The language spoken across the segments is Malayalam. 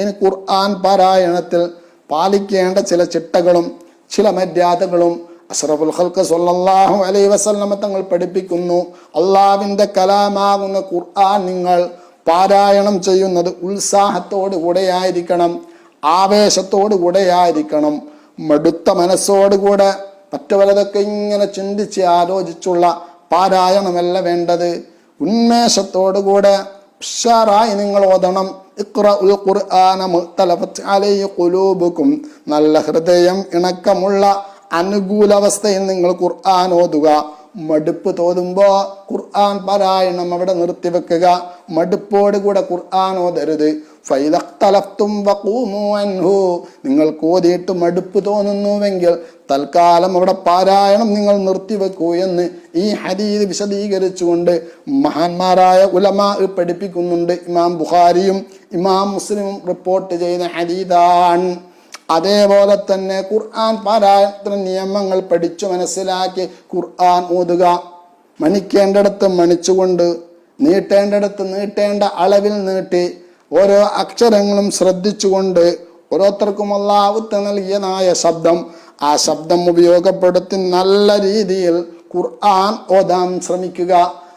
ഇനി ഖുർആൻ പാരായണത്തിൽ പാലിക്കേണ്ട ചില ചിട്ടകളും ചില മര്യാദകളും അഷ്റഫുൽ ഖൽക്ക് സല്ലല്ലാഹു അലൈ വസല്ലമ തങ്ങൾ പഠിപ്പിക്കുന്നു. അള്ളാവിന്റെ കലാമാകുന്ന ഖുർആൻ നിങ്ങൾ പാരായണം ചെയ്യുന്നത് ഉത്സാഹത്തോടു കൂടെയായിരിക്കണം ആവേശത്തോടു കൂടെയായിരിക്കണം മടുത്ത മനസ്സോടുകൂടെ മറ്റുള്ളതൊക്കെ ഇങ്ങനെ ചിന്തിച്ച് ആലോചിച്ചുള്ള പാരായണമല്ല വേണ്ടത്. ഉന്മേഷത്തോടുകൂടെ ഉഷാറായി നിങ്ങൾ ഓതണം. ഇക്ര ഖുർആന മുഖ്തലഫത്ത് അലൈഹി നല്ല ഹൃദയം ഇണക്കമുള്ള അനുകൂലാവസ്ഥയിൽ നിങ്ങൾ ഖുർആൻ ഓതുക. മടുപ്പ് തോന്നുമ്പോൾ ഖുർആൻ പാരായണം അവിടെ നിർത്തിവെക്കുക. മടുപ്പോടുകൂടെ ഖുർആൻ ഓതരുത്. ഫൈലഖ്തലഫ്തും വഖൂമു അൻഹു. നിങ്ങൾ ഓതിയിട്ട് മടുപ്പ് തോന്നുന്നുവെങ്കിൽ തൽക്കാലം അവിടെ പാരായണം നിങ്ങൾ നിർത്തിവെക്കൂ എന്ന് ഈ ഹദീദ് വിശദീകരിച്ചുകൊണ്ട് മഹാന്മാരായ ഉലമാ പഠിപ്പിക്കുന്നുണ്ട്. ഇമാം ബുഖാരിയും ഇമാം മുസ്ലിമും റിപ്പോർട്ട് ചെയ്യുന്ന ഹദീദാണ്. അതേപോലെ തന്നെ ഖുർആൻ പാരായണത്തിന് നിയമങ്ങൾ പഠിച്ചു മനസ്സിലാക്കി ഖുർആൻ ഓതുക. മണിക്കേണ്ടിടത്ത് മണിച്ചുകൊണ്ട് നീട്ടേണ്ടിടത്ത് നീട്ടേണ്ട അളവിൽ നീട്ടി ഓരോ അക്ഷരങ്ങളും ശ്രദ്ധിച്ചുകൊണ്ട് ഓരോരുത്തർക്കും അള്ളാവുത്ത് നൽകിയതായ ശബ്ദം. ആ ശബ്ദം ഉപയോഗപ്പെടുത്തി നല്ല രീതിയിൽ ഖുർആൻ ഓതാൻ ശ്രമിക്കുക.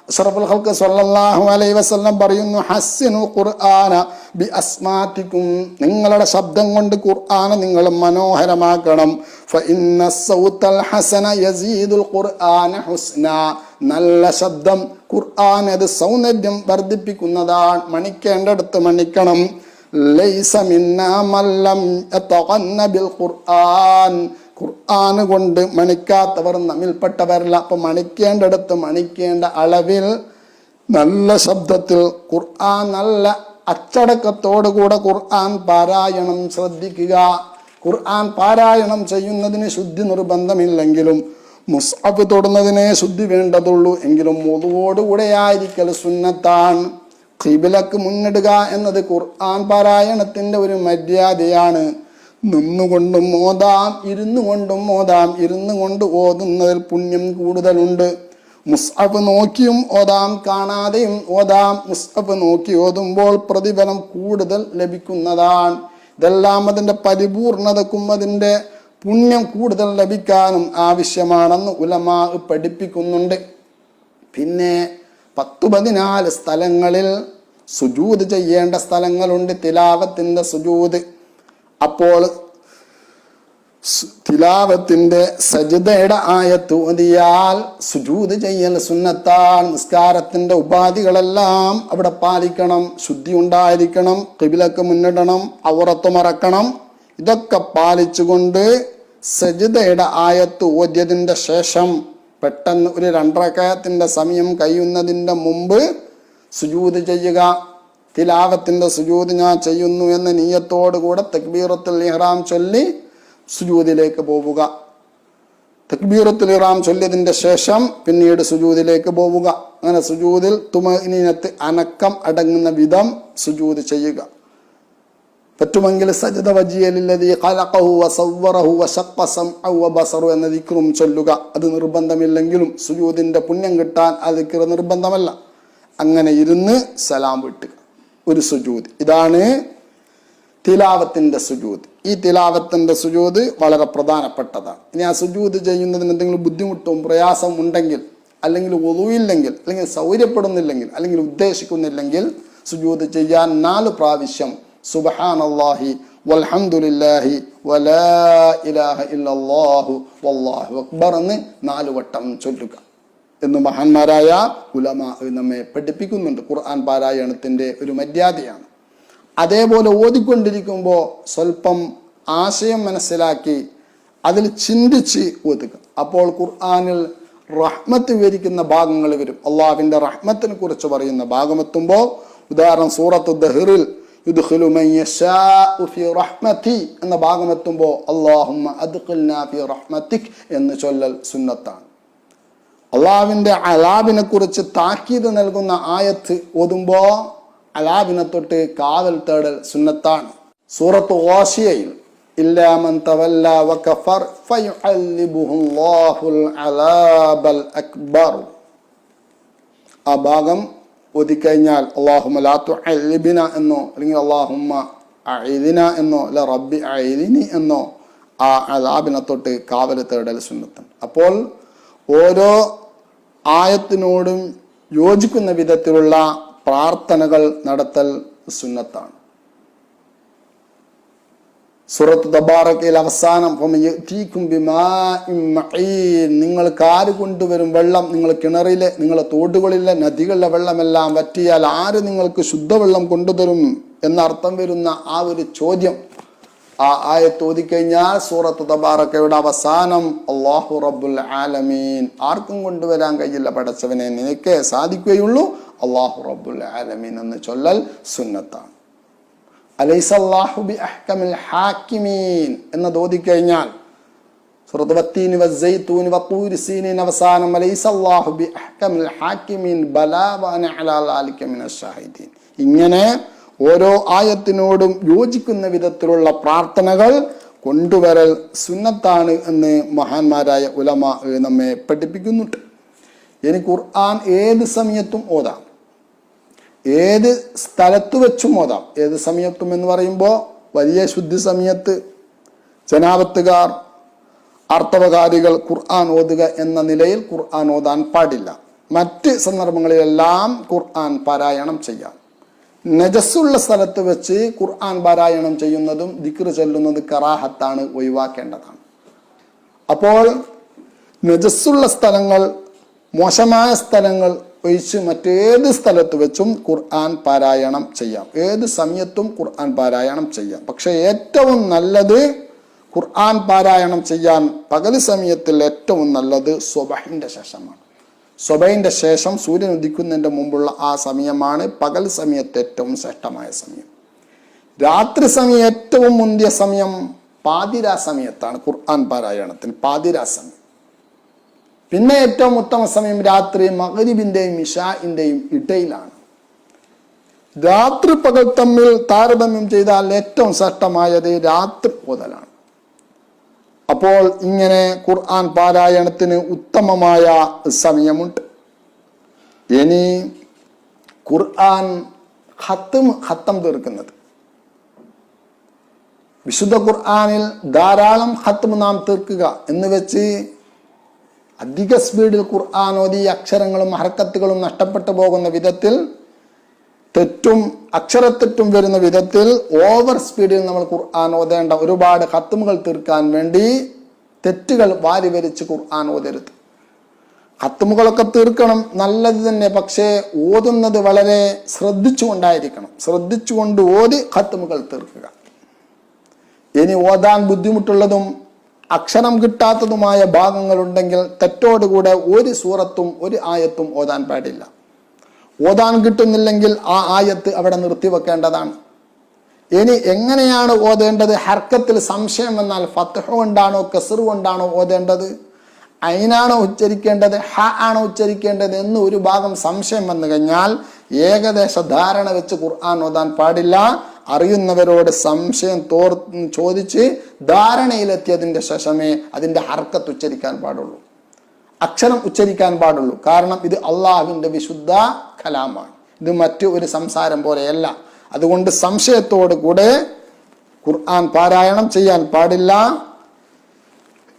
അഷ്റഫുൽ ഖൽക്ക് സല്ലല്ലാഹു അലൈഹി വസല്ലം പറയുന്നു ഹസ്സിനു ഖുർആന ബി അസ്മാത്തിക്കും. നിങ്ങളുടെ ശബ്ദം കൊണ്ട് ഖുർആന നിങ്ങൾ മനോഹരമാക്കണം. ഫഇന്ന സൗത്തൽ ഹസന യസീദുൽ ഖുർആന ഹുസ്ന. നല്ല ശബ്ദം. ഖുർആൻ അത് സൗന്ദര്യം വർദ്ധിപ്പിക്കുന്നതാണ്. മണിക്കേണ്ടടുത്ത് മണിക്കണം. ഖുർആാന് കൊണ്ട് മണിക്കാത്തവർ നമ്മിൽപ്പെട്ടവരല്ല. അപ്പൊ മണിക്കേണ്ടടുത്ത് മണിക്കേണ്ട അളവിൽ നല്ല ശബ്ദത്തിൽ ഖുർആൻ നല്ല അച്ചടക്കത്തോടുകൂടെ ഖുർആൻ പാരായണം ശ്രദ്ധിക്കുക. ഖുർആൻ പാരായണം ചെയ്യുന്നതിന് ശുദ്ധി നിർബന്ധമില്ലെങ്കിലും മുസ്അഫ് തൊടുന്നതിനെ ശുദ്ധി വേണ്ടതുള്ളൂ. എങ്കിലും മുതുവോടുകൂടെ ആയിരിക്കൽ സുന്നത്താണ്. ഖിബിലക്ക് മുന്നിടുക എന്നത് ഖുർആൻ പാരായണത്തിന്റെ ഒരു മര്യാദയാണ്. നിന്നുകൊണ്ടും ഓതാം ഇരുന്നു കൊണ്ടും ഓതാം ഇരുന്നു കൊണ്ട് ഓതുന്നതിൽ പുണ്യം കൂടുതലുണ്ട്. മുസ്അഫ് നോക്കിയും ഓതാം കാണാതെയും ഓതാം. മുസ്അഫ് നോക്കി ഓതുമ്പോൾ പ്രതിഫലം കൂടുതൽ ലഭിക്കുന്നതാണ്. ഇതെല്ലാം അതിന്റെ പരിപൂർണതക്കും അതിന്റെ പുണ്യം കൂടുതൽ ലഭിക്കാനും ആവശ്യമാണെന്ന് ഉലമാ പഠിപ്പിക്കുന്നുണ്ട്. പിന്നെ പത്തു പതിനാല് സ്ഥലങ്ങളിൽ സുജൂത് ചെയ്യേണ്ട സ്ഥലങ്ങളുണ്ട്. തിലാവത്തിന്റെ സുജൂത്. അപ്പോൾ തിലാവത്തിന്റെ സജിതയുടെ ആയത്ത് ഓതിയാൽ സുജൂത് ചെയ്യൽ സുന്നത്താൽ നിസ്കാരത്തിന്റെ ഉപാധികളെല്ലാം അവിടെ പാലിക്കണം. ശുദ്ധി ഉണ്ടായിരിക്കണം. കിബിലൊക്കെ മുന്നിടണം. ഔറത്ത് മറക്കണം. ഇതൊക്കെ പാലിച്ചുകൊണ്ട് സജിതയുടെ ആയത്ത് ഓദ്യതിന്റെ ശേഷം പെട്ടെന്ന് ഒരു രണ്ടരക്കയത്തിന്റെ സമയം കഴിയുന്നതിന്റെ മുമ്പ് സുജൂത് ചെയ്യുക തിലാവത്തിന്റെ സുജൂത് ഞാൻ ചെയ്യുന്നു എന്ന നീയത്തോടുകൂടെ തക്ബീറത്തുൽ ഇഹ്റാം ചൊല്ലി സുജൂതിലേക്ക് പോവുക. തക്ബീറത്തുൽ ഇഹ്റാം ചൊല്ലിയതിന്റെ ശേഷം പിന്നീട് സുജൂതിലേക്ക് പോവുക. അങ്ങനെ സുജൂതിൽ തുമ അനക്കം അടങ്ങുന്ന വിധം സുജൂത് ചെയ്യുക. പറ്റുമെങ്കിൽ സജദ വജിയലില്ലതി ഖലഖഹു വസവ്വറഹു വശഖ സംഅഹു ബസറു എന്ന ചൊല്ലുക. അത് നിർബന്ധമില്ലെങ്കിലും സുജൂദിന്റെ പുണ്യം കിട്ടാൻ അത് ദിക്ർ നിർബന്ധമല്ല. അങ്ങനെ ഇരുന്ന് സലാം വിട്ടുക. ഒരു സുജൂദ്. ഇതാണ് തിലാവത്തിന്റെ സുജൂദ്. ഈ തിലാവത്തിന്റെ സുജൂദ് വളരെ പ്രധാനപ്പെട്ടതാണ്. ഇനി ആ സുജൂദ് ചെയ്യുന്നതിന് എന്തെങ്കിലും ബുദ്ധിമുട്ടും പ്രയാസം ഉണ്ടെങ്കിൽ അല്ലെങ്കിൽ ഒതുവില്ലെങ്കിൽ അല്ലെങ്കിൽ സൗകര്യപ്പെടുന്നില്ലെങ്കിൽ അല്ലെങ്കിൽ ഉദ്ദേശിക്കുന്നില്ലെങ്കിൽ സുജൂദ് ചെയ്യാൻ നാല് പ്രാവശ്യം സുബഹാനല്ലാഹി വൽഹംദുലില്ലാഹി വലാ ഇലാഹ ഇല്ലല്ലാഹു വല്ലാഹു അക്ബർ എന്ന് നാല് വട്ടം ചൊല്ലുക. എന്ന് മഹാന്മാരായ ഉലമ നമ്മെ പഠിപ്പിക്കുന്നുണ്ട്. ഖുർആൻ പാരായണത്തിന്റെ ഒരു മര്യാദയാണ്. അതേപോലെ ഓതിക്കൊണ്ടിരിക്കുമ്പോൾ സ്വല്പം ആശയം മനസ്സിലാക്കി അതിൽ ചിന്തിച്ച് ഓതുക. അപ്പോൾ ഖുർആനിൽ റഹ്മത്ത് വിവരിക്കുന്ന ഭാഗങ്ങൾ വരും. അള്ളാഹുവിന്റെ റഹ്മത്തിനെ കുറിച്ച് പറയുന്ന ഭാഗമെത്തുമ്പോൾ ഉദാഹരണം സൂറത്ത് ദഹിറിൽ യുദ്ഖിലു ഫി റഹ്മത്തി ഫീ റഹ്മതി എന്ന ഭാഗമെത്തുമ്പോൾ അല്ലാഹുമ്മ അദ്ഖിൽനാ റഹ്മത്തിക് റഹ്മതിക് എന്ന് ചൊല്ലൽ സുന്നത്താണ്. അള്ളാവിന്റെ അലാബിനെ കുറിച്ച് താക്കീത് നൽകുന്ന ആയത്ത് ഓതുമ്പോൾ അലാബിനെ തൊട്ട് കാവൽ തേടൽ സുന്നത്താണ്. സൂറത്ത് ഓഷിയയിൽ ഇല്ലാമൻ തവല്ല വകഫർ ഫയുഅല്ലിബുഹുല്ലാഹുൽ അലാബൽ അക്ബർ. ആ ഭാഗം ഒതുക്കഴിഞ്ഞാൽ അള്ളാഹുമ ലാത്തു അലിബിന എന്നോ അല്ലെങ്കിൽ അള്ളാഹുമ്മ അഴിദിന എന്നോ അല്ല റബ്ബി അഴിദിനി എന്നോ ആ അലാബിനെ തൊട്ട് കാവൽ തേടൽ സുന്നത്തുണ്ട് അപ്പോൾ ഓരോ ആയത്തിനോടും യോജിക്കുന്ന വിധത്തിലുള്ള പ്രാർത്ഥനകൾ നടത്തൽ സുന്നത്താണ്. സൂറത്ത് തബാറക്കയിൽ അവസാനം നിങ്ങൾക്ക് ആര് കൊണ്ടുവരും വെള്ളം? നിങ്ങൾ കിണറിലെ നിങ്ങളെ തോടുകളിലെ നദികളിലെ വെള്ളമെല്ലാം വറ്റിയാൽ ആര് നിങ്ങൾക്ക് ശുദ്ധവെള്ളം കൊണ്ടുതരും? എന്നർത്ഥം വരുന്ന ആ ഒരു ചോദ്യം ആ ആയത്ത് ഓതിക്കഴിഞ്ഞാൽ സൂറത്ത് തബാറക്കയുടെ അവസാനം അള്ളാഹു റബ്ബുൽ ആലമീൻ ആർക്കും കൊണ്ടുവരാൻ കഴിയില്ല പടച്ചവനെ. നിനക്കേ സാധിക്കുകയുള്ളൂ അള്ളാഹു റബ്ബുൽ ആലമീൻ എന്ന് ചൊല്ലൽ സുന്നത്താണ്. അലൈസല്ലാഹു ബി അഹ്കമിൽ ഹാക്കിമീൻ എന്ന് തോതിക്കഴിഞ്ഞാൽ സൂറത്ത് വത്തീനി വസ്സൈത്തൂനി വത്തൂരി സീനിൻ അവസാനം അലൈസല്ലാഹു ബി അഹ്കമിൽ ഹാക്കിമീൻ ബലാ വഅന അലാ ലാലിക മിനശ് ഷാഹിദീൻ. ഇങ്ങനെ ഓരോ ആയത്തിനോടും യോജിക്കുന്ന വിധത്തിലുള്ള പ്രാർത്ഥനകൾ കൊണ്ടുവരൽ സുന്നത്താണ് എന്ന് മഹാന്മാരായ ഉലമ നമ്മെ പഠിപ്പിക്കുന്നുണ്ട്. ഇനി ഖുർആൻ ഏത് സമയത്തും ഓതാം. ഏത് സ്ഥലത്ത് വെച്ചും ഓതാം ഏത് സമയത്തും എന്ന് പറയുമ്പോൾ വലിയ ശുദ്ധി സമയത്ത് ജനാപത്തുകാർ അർത്ഥവകാരികൾ ഖുർആൻ ഓതുക എന്ന നിലയിൽ ഖുർആൻ ഓതാൻ പാടില്ല. മറ്റ് സന്ദർഭങ്ങളിലെല്ലാം ഖുർആൻ പാരായണം ചെയ്യാം. നജസ്സുള്ള സ്ഥലത്ത് വെച്ച് ഖുർആൻ പാരായണം ചെയ്യുന്നതും ദിക്ർ ചെല്ലുന്നത് കറാഹത്താണ് ഒഴിവാക്കേണ്ടതാണ്. അപ്പോൾ നജസ്സുള്ള സ്ഥലങ്ങൾ മോശമായ സ്ഥലങ്ങൾ ഒഴിച്ച് മറ്റേത് സ്ഥലത്ത് വെച്ചും ഖുർആൻ പാരായണം ചെയ്യാം. ഏത് സമയത്തും ഖുർആൻ പാരായണം ചെയ്യാം. പക്ഷേ ഏറ്റവും നല്ലത് ഖുർആൻ പാരായണം ചെയ്യാൻ പകൽ സമയത്തിൽ ഏറ്റവും നല്ലത് സ്വബഹിന്റെ ശേഷമാണ്. സ്വബൈന്റെ ശേഷം സൂര്യൻ ഉദിക്കുന്നതിന്റെ മുമ്പുള്ള ആ സമയമാണ് പകൽ സമയത്ത് ഏറ്റവും ശ്രേഷ്ഠമായ സമയം. രാത്രി സമയം ഏറ്റവും മുന്തിയ സമയം പാതിരാ സമയത്താണ് ഖുർആൻ പാരായണത്തിൽ പാതിരാ സമയം. പിന്നെ ഏറ്റവും ഉത്തമ സമയം രാത്രി മകരിബിന്റെയും ഇഷാന്റെയും ഇടയിലാണ്. രാത്രി പകൽ തമ്മിൽ താരതമ്യം ചെയ്താൽ ഏറ്റവും ശ്രേഷ്ഠമായത് രാത്രി മുതലാണ് അപ്പോൾ ഇങ്ങനെ ഖുർആൻ പാരായണത്തിന് ഉത്തമമായ സമയമുണ്ട്. ഇനി ഖുർആൻ ഹത്തും ഹത്തം തീർക്കുന്നത്. വിശുദ്ധ ഖുർആാനിൽ ധാരാളം ഹത്തും നാം തീർക്കുക എന്ന് വെച്ച് അധിക സ്പീഡിൽ ഖുർആൻ ഓതി അക്ഷരങ്ങളും ഹർക്കത്തുകളും നഷ്ടപ്പെട്ടു പോകുന്ന വിധത്തിൽ തെറ്റും അക്ഷരത്തെറ്റും വരുന്ന വിധത്തിൽ ഓവർ സ്പീഡിൽ നമ്മൾ ഖുർആൻ ഓതേണ്ട ഒരുപാട് ഹത്തുമുകൾ തീർക്കാൻ വേണ്ടി തെറ്റുകൾ വാരി വരിച്ച് ഖുർആൻ ഓതരുത്. ഹത്തുമുകളൊക്കെ തീർക്കണം നല്ലത് തന്നെ പക്ഷേ ഓതുന്നത് വളരെ ശ്രദ്ധിച്ചുകൊണ്ടായിരിക്കണം ശ്രദ്ധിച്ചുകൊണ്ട് ഓതി ഹത്തുമുകൾ തീർക്കുക. ഇനി ഓതാൻ ബുദ്ധിമുട്ടുള്ളതും അക്ഷരം കിട്ടാത്തതുമായ ഭാഗങ്ങളുണ്ടെങ്കിൽ തെറ്റോടുകൂടെ ഒരു സൂറത്തും ഒരു ആയത്തും ഓതാൻ പാടില്ല. ഓതാൻ കിട്ടുന്നില്ലെങ്കിൽ ആ ആയത്ത് അവിടെ നിർത്തിവെക്കേണ്ടതാണ്. ഇനി എങ്ങനെയാണ് ഓതേണ്ടത്? ഹർക്കത്തിൽ സംശയം വന്നാൽ ഫത്തഹ കൊണ്ടാണോ കസർ കൊണ്ടാണോ ഓതേണ്ടത്? അയിനാണോ ഉച്ചരിക്കേണ്ടത്? ഹ ആണോ ഉച്ചരിക്കേണ്ടത്? എന്ന് ഒരു ഭാഗം സംശയം വന്നു കഴിഞ്ഞാൽ ഏകദേശ ധാരണ വെച്ച് ഖുർആൻ ഓതാൻ പാടില്ല. അറിയുന്നവരോട് സംശയം തോർ ചോദിച്ച് ധാരണയിലെത്തിയതിന്റെ ശേഷമേ അതിന്റെ ഹർക്കത്ത് ഉച്ചരിക്കാൻ പാടുള്ളൂ. അക്ഷരം ഉച്ചരിക്കാൻ പാടുള്ളൂ. കാരണം ഇത് അള്ളാഹുവിന്റെ വിശുദ്ധ കലാമാണ്. ഇത് മറ്റു ഒരു സംസാരം പോലെയല്ല. അതുകൊണ്ട് സംശയത്തോട് കൂടെ ഖുർആൻ പാരായണം ചെയ്യാൻ പാടില്ല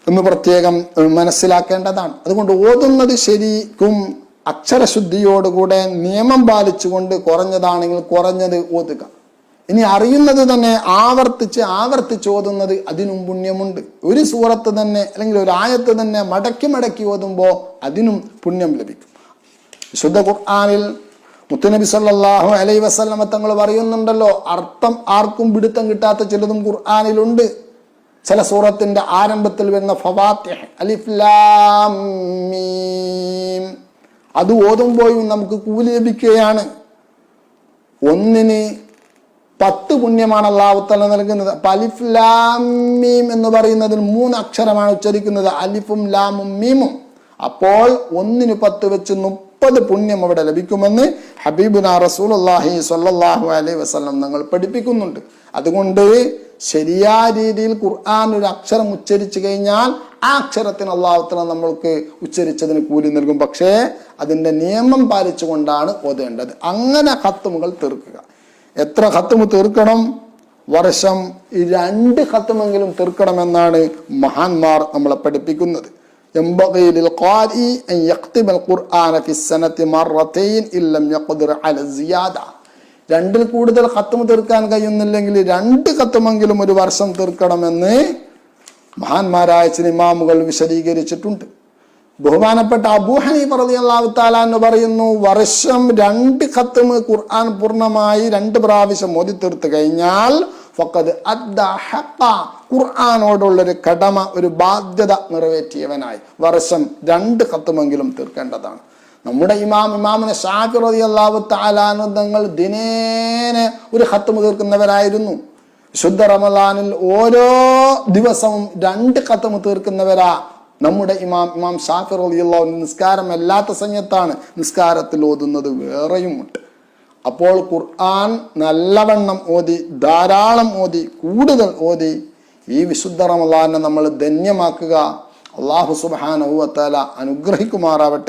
എന്ന് പ്രത്യേകം മനസ്സിലാക്കേണ്ടതാണ്. അതുകൊണ്ട് ഓതുന്നത് ശരിക്കും അക്ഷരശുദ്ധിയോടുകൂടെ നിയമം പാലിച്ചുകൊണ്ട് കുറഞ്ഞതാണെങ്കിൽ കുറഞ്ഞത് ഓതുക. ഇനി അറിയുന്നത് തന്നെ ആവർത്തിച്ച് ആവർത്തിച്ച് ഓതുന്നത് അതിനും പുണ്യമുണ്ട്. ഒരു സൂറത്ത് തന്നെ അല്ലെങ്കിൽ ഒരു ആയത്ത് തന്നെ മടക്കി മടക്കി ഓതുമ്പോൾ അതിനും പുണ്യം ലഭിക്കും. വിശുദ്ധ ഖുർആാനിൽ മുത്തുനബി സല്ലാഹു അലൈ വസ്ലമ തങ്ങൾ പറയുന്നുണ്ടല്ലോ അർത്ഥം ആർക്കും പിടുത്തം കിട്ടാത്ത ചിലതും ഖുർആാനിലുണ്ട്. ചില സൂറത്തിന്റെ ആരംഭത്തിൽ വരുന്ന ഫവാത്തിഹ് അലിഫ് ലാം മീം. അത് ഓതുമ്പോഴും നമുക്ക് കൂലി ലഭിക്കുകയാണ്. ഒന്നിന് പത്ത് പുണ്യമാണ് അള്ളാഹുത്തല നൽകുന്നത്. അലിഫ് ലാം മീം എന്ന് പറയുന്നതിൽ മൂന്ന് അക്ഷരമാണ് ഉച്ചരിക്കുന്നത്. അലിഫും ലാമും മീമും. അപ്പോൾ ഒന്നിന് പത്ത് വെച്ച് മുപ്പത് പുണ്യം അവിടെ ലഭിക്കുമെന്ന് ഹബീബുന റസൂൽ അള്ളാഹി സ്വല്ലല്ലാഹു അലൈഹി വസല്ലം നിങ്ങൾ പഠിപ്പിക്കുന്നുണ്ട്. അതുകൊണ്ട് ശരിയായ രീതിയിൽ ഖുർആൻ ഒരു അക്ഷരം ഉച്ചരിച്ചു കഴിഞ്ഞാൽ ആ അക്ഷരത്തിന് അള്ളാഹുത്തല നമ്മൾക്ക് ഉച്ചരിച്ചതിന് കൂലി നൽകും. പക്ഷേ അതിന്റെ നിയമം പാലിച്ചുകൊണ്ടാണ് ഓതേണ്ടത്. അങ്ങനെ ഹത്തുമുകൾ തീർക്കുക. എത്ര ഹത്തുമ് തീർക്കണം? വർഷം രണ്ട് ഹത്തുമെങ്കിലും തീർക്കണമെന്നാണ് മഹാന്മാർ നമ്മളെ പഠിപ്പിക്കുന്നത്. രണ്ടിൽ കൂടുതൽ ഹത്തും തീർക്കാൻ കഴിയുന്നില്ലെങ്കിൽ രണ്ട് ഹത്തുമെങ്കിലും ഒരു വർഷം തീർക്കണമെന്ന് മഹാന്മാരായ ഇമാമുകൾ വിശദീകരിച്ചിട്ടുണ്ട്. ബഹുമാനപ്പെട്ട അബൂ ഹനീഫ് റളിയല്ലാഹു തആല എന്ന് പറയുന്നു വർഷം രണ്ട് ഖത്തം ഖുർആൻ പൂർണമായി രണ്ട് പ്രാവശ്യം ഓതി തീർത്ത് കഴിഞ്ഞാൽ ഹഖ. ഖുർആനോടുള്ളൊരു കടമ ഒരു ബാധ്യത നിറവേറ്റിയവനായി. വർഷം രണ്ട് കത്തുമെങ്കിലും തീർക്കേണ്ടതാണ്. നമ്മുടെ ഇമാം ഇമാമിനെ ഷാഫി റളിയല്ലാഹു അള്ളാഹു തങ്ങൾ ദിനേനെ ഒരു ഹത്തുമ തീർക്കുന്നവരായിരുന്നു. ശുദ്ധ റമദാനിൽ ഓരോ ദിവസവും രണ്ട് കത്തുമ തീർക്കുന്നവരാ. നമ്മുടെ ഇമാം ഇമാം ഷാഫിർ അലിയുള്ള അൻഹു നിസ്കാരം അല്ലാത്ത സമയത്താണ് നിസ്കാരത്തിൽ ഓതുന്നത് വേറെയുമുണ്ട് അപ്പോൾ ഖുർആൻ നല്ലവണ്ണം ഓതി ധാരാളം ഓതി കൂടുതൽ ഓതി ഈ വിശുദ്ധ റമദാനെ നമ്മൾ ധന്യമാക്കുക. അള്ളാഹു സുബ്ഹാനഹു വതആല അനുഗ്രഹിക്കുമാറാവട്ടെ.